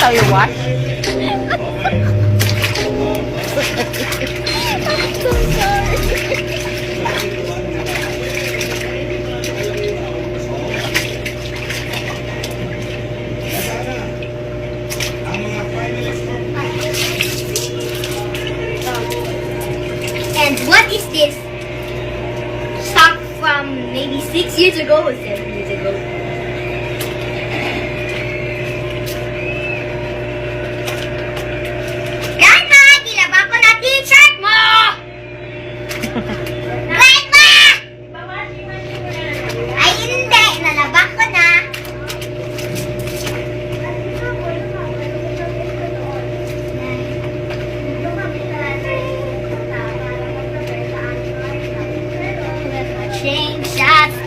that's how you why. I'm so sorry. And what is this? Stock from maybe six years ago or seven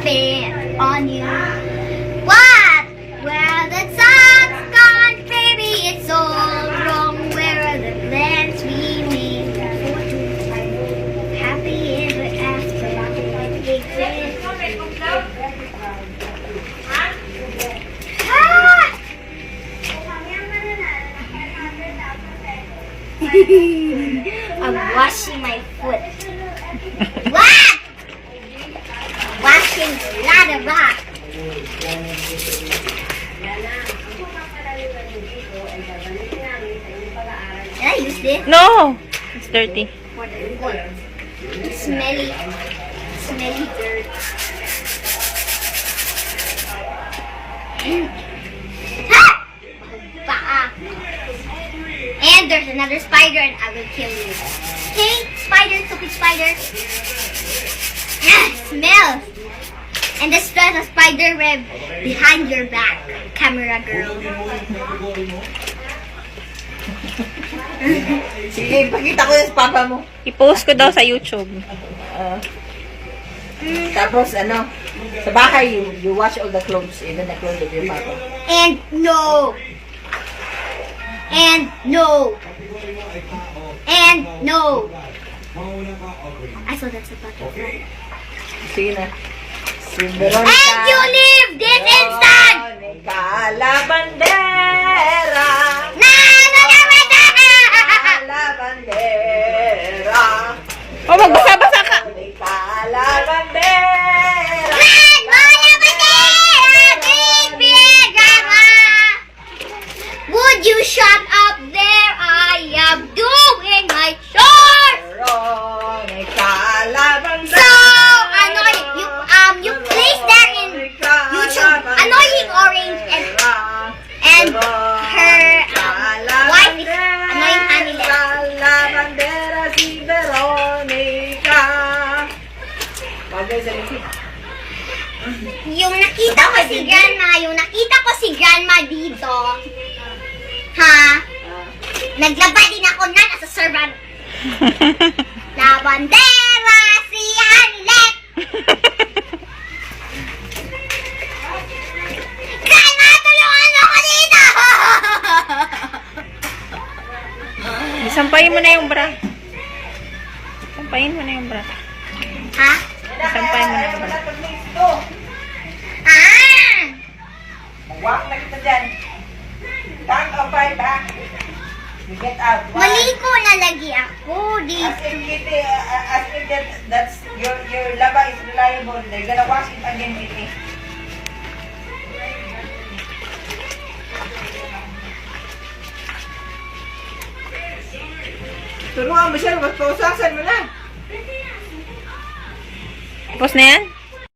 play on you. What? Where the sun's gone, baby, it's all wrong. Where are the plans we made? Happy ever after. Ah! I'm washing my foot. No. It's dirty. Smelly. Smelly dirt. and there's another spider and I will kill you. Hey, spider, stupid spider. Yeah, smells. And there's a spider web behind your back, camera girl. Sige, pakita ko yun sa papa mo. I-post ko daw sa YouTube. Uh, tapos ano, sa bahay, you, you wash all the clothes, even the clothes of your papa. And no! And no! And no! I saw that a bucket. Sige na. Si Veronica. And you leave! this oh. Yung nakita ko si grandma, yung nakita ko si grandma dito, ha? Naglaba din ako na nasa servant. La bandera si Hanlet! Grandma, tulungan ako dito! Sampayin mo na yung bra. Sampayin mo na yung bra. Ha? Sampai mo na naman. Ah! Wak na kita dyan. Count of five, ha? You get out. Mali ko nalagi ako As dito. if, Kitty, uh, as if that, that's, your, your lava is reliable, they're gonna wash it again, Kitty. Turuan mo siya, mas pausasan mo na. Tapos na yan?